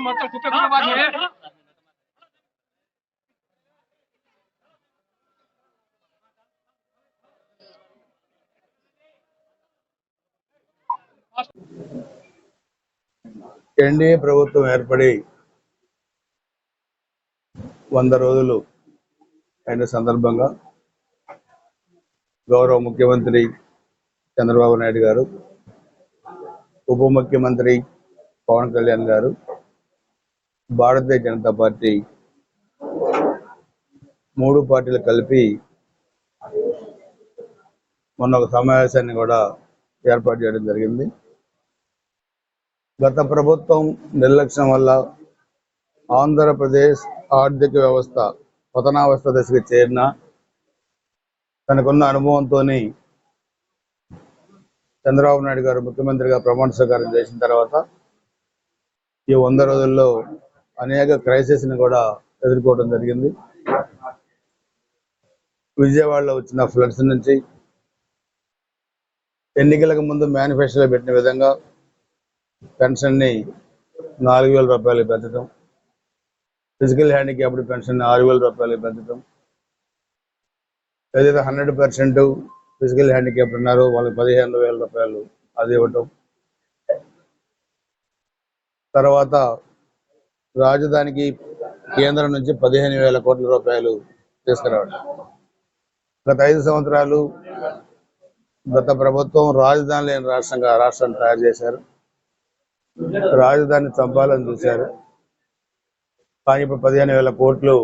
మొత్తం కుక్క ఎన్డీఏ ప్రభుత్వం ఏర్పడి వంద రోజులు అయిన సందర్భంగా గౌరవ ముఖ్యమంత్రి చంద్రబాబు నాయుడు గారు ఉప ముఖ్యమంత్రి పవన్ కళ్యాణ్ గారు భారతీయ జనతా పార్టీ మూడు పార్టీలు కలిపి మొన్న ఒక సమావేశాన్ని కూడా ఏర్పాటు చేయడం జరిగింది. గత ప్రభుత్వం నిర్లక్ష్యం వల్ల ఆంధ్రప్రదేశ్ ఆర్థిక వ్యవస్థ పతనావస్థ దశకు చేరిన తనకున్న అనుభవంతో చంద్రబాబు నాయుడు గారు ముఖ్యమంత్రిగా ప్రమాణ స్వీకారం చేసిన తర్వాత ఈ వంద రోజుల్లో అనేక క్రైసిస్ని కూడా ఎదుర్కోవడం జరిగింది. విజయవాడలో వచ్చిన ఫ్లడ్స్ నుంచి ఎన్నికలకు ముందు మేనిఫెస్టోలో పెట్టిన విధంగా పెన్షన్ని నాలుగు వేల రూపాయలు పెంచడం ఫిజికల్ హ్యాండిక్యాప్డ్ పెన్షన్ ఆరు వేల రూపాయలు పెంచడం ఏదైతే హండ్రెడ్ పర్సెంట్ ఫిజికల్ హ్యాండిక్యాప్ ఉన్నారో వాళ్ళకి పదిహేను వేల రూపాయలు అది ఇవ్వటం. తర్వాత రాజధానికి కేంద్రం నుంచి పదిహేను వేల కోట్ల రూపాయలు తీసుకురావడం గత ఐదు సంవత్సరాలు గత ప్రభుత్వం రాజధాని లేని రాష్ట్రంగా రాష్ట్రాన్ని తయారు చేశారు. రాజధాని చంపాలని చూశారు. కానీ ఇప్పుడు పదిహేను వేల కోట్లు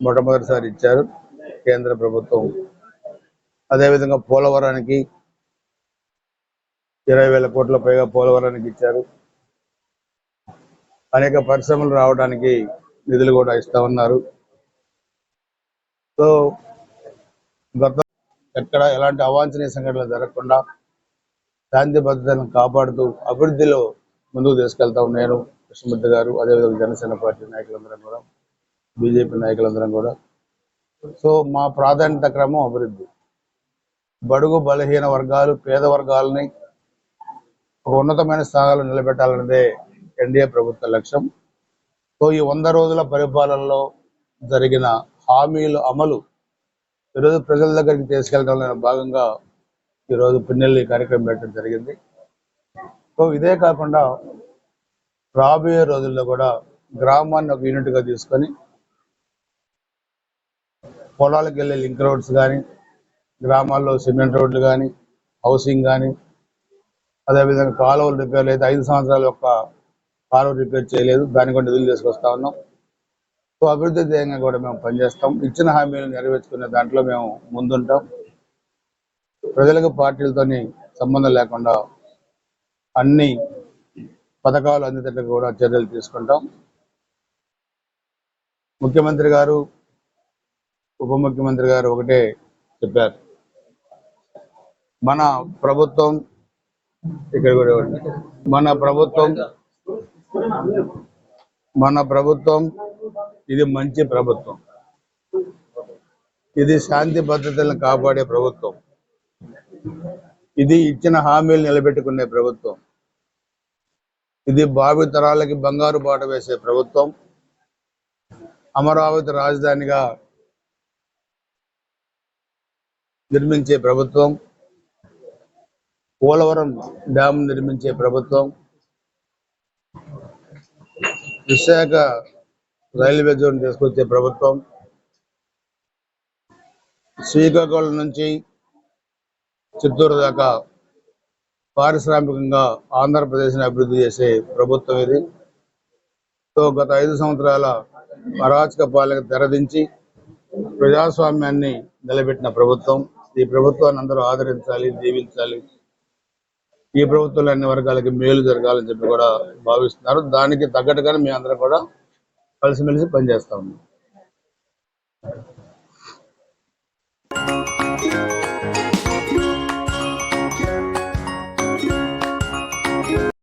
మొట్టమొదటిసారి ఇచ్చారు. కేంద్ర ప్రభుత్వం అదేవిధంగా పోలవరానికి ఇరవై వేల కోట్ల పైగా పోలవరానికి ఇచ్చారు. అనేక పరిశ్రమలు రావడానికి నిధులు కూడా ఇస్తా ఉన్నారు. సో గత ఎక్కడ ఎలాంటి అవాంఛనీయ సంఘటనలు జరగకుండా శాంతి భద్రతలను కాపాడుతూ అభివృద్ధిలో ముందుకు తీసుకెళ్తా నేను కృష్ణమూర్తి గారు అదేవిధంగా జనసేన పార్టీ నాయకులందరం కూడా బీజేపీ నాయకులందరం కూడా. సో మా ప్రాధాన్యత క్రమం అభివృద్ధి. బడుగు బలహీన వర్గాలు పేద వర్గాలని ఒక ఉన్నతమైన స్థానాలు నిలబెట్టాలన్నదే ఎన్డీఏ ప్రభుత్వ లక్ష్యం. సో ఈ వంద రోజుల పరిపాలనలో జరిగిన హామీలు అమలు ఈరోజు ప్రజల దగ్గరికి తీసుకెళ్ళడంలో భాగంగా ఈరోజు పిన్నెల్లి కార్యక్రమం పెట్టడం జరిగింది. సో ఇదే కాకుండా రాబోయే రోజుల్లో కూడా గ్రామాన్ని ఒక యూనిట్గా తీసుకొని పొలాలకు వెళ్ళే లింక్ రోడ్స్ కానీ గ్రామాల్లో సిమెంట్ రోడ్లు కానీ హౌసింగ్ కానీ అదేవిధంగా కాలువలు రిపేర్ అయితే ఐదు సంవత్సరాలు ఒక్క కాలువ రిపేర్ చేయలేదు దాన్ని కూడా నిధులు తీసుకొస్తా ఉన్నాం. సో అభివృద్ధి ధ్యేయంగా కూడా మేము పనిచేస్తాం. ఇచ్చిన హామీలు నెరవేర్చుకునే దాంట్లో మేము ముందుంటాం. ప్రజలకు పార్టీలతోని సంబంధం లేకుండా అన్ని పథకాలు అందేటట్టు కూడా చర్యలు తీసుకుంటాం. ముఖ్యమంత్రి గారు ఉప ముఖ్యమంత్రి గారు ఒకటే చెప్పారు. మన ప్రభుత్వం ఇక్కడ కూడా మన ప్రభుత్వం మన ప్రభుత్వం ఇది మంచి ప్రభుత్వం. ఇది శాంతి భద్రతలను కాపాడే ప్రభుత్వం. ఇది ఇచ్చిన హామీలు నిలబెట్టుకునే ప్రభుత్వం. ఇది భావి తరాలకి బంగారు బాట వేసే ప్రభుత్వం. అమరావతి రాజధానిగా నిర్మించే ప్రభుత్వం పోలవరం డ్యామ్ నిర్మించే ప్రభుత్వం విశాఖ రైల్వే జోన్ తీసుకొచ్చే ప్రభుత్వం శ్రీకాకుళం నుంచి చిత్తూరు దాకా పారిశ్రామికంగా ఆంధ్రప్రదేశ్ని అభివృద్ధి చేసే ప్రభుత్వం ఇది. సో గత ఐదు సంవత్సరాల అరాచక పాలక తెరదించి ప్రజాస్వామ్యాన్ని నిలబెట్టిన ప్రభుత్వం. ఈ ప్రభుత్వాన్ని అందరూ ఆదరించాలి జీవించాలి. ఈ ప్రభుత్వంలో అన్ని వర్గాలకి మేలు జరగాలని చెప్పి కూడా భావిస్తున్నారు. దానికి తగ్గట్టుగానే మేము అందరం కూడా కలిసిమెలిసి పనిచేస్తా ఉన్నాం.